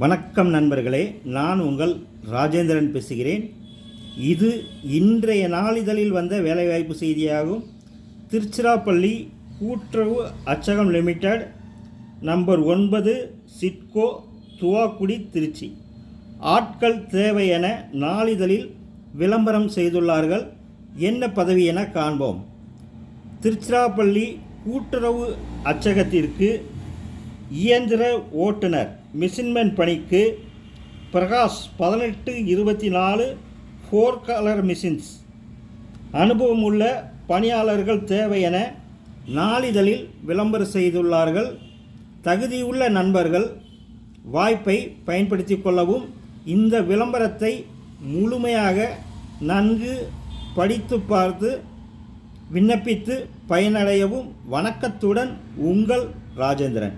வணக்கம் நண்பர்களே நான் உங்கள் ராஜேந்திரன் பேசுகிறேன். இது இன்றைய நாளிதழில் வந்த வேலைவாய்ப்பு செய்தியாகும். திருச்சிராப்பள்ளி கூட்டுறவு அச்சகம் லிமிடெட் நம்பர் ஒன்பது சிட்கோ துவாக்குடி திருச்சி. ஆட்கள் தேவை என நாளிதழில் விளம்பரம் செய்துள்ளார்கள். என்ன பதவி என காண்போம். திருச்சிராப்பள்ளி கூட்டுறவு அச்சகத்திற்கு இயந்திர ஓட்டுநர் மிஷின்மேன் பணிக்கு பிரகாஷ் பதினெட்டு இருபத்தி நாலு ஃபோர் கலர் மிஷின்ஸ் அனுபவம் உள்ள பணியாளர்கள் தேவை என நாளிதழில் விளம்பரம் செய்துள்ளார்கள். தகுதியுள்ள நண்பர்கள் வாய்ப்பை பயன்படுத்தி கொள்ளவும் இந்த விளம்பரத்தை முழுமையாக நன்கு படித்து பார்த்து விண்ணப்பித்து பயனடையவும் வணக்கத்துடன் உங்கள் ராஜேந்திரன்.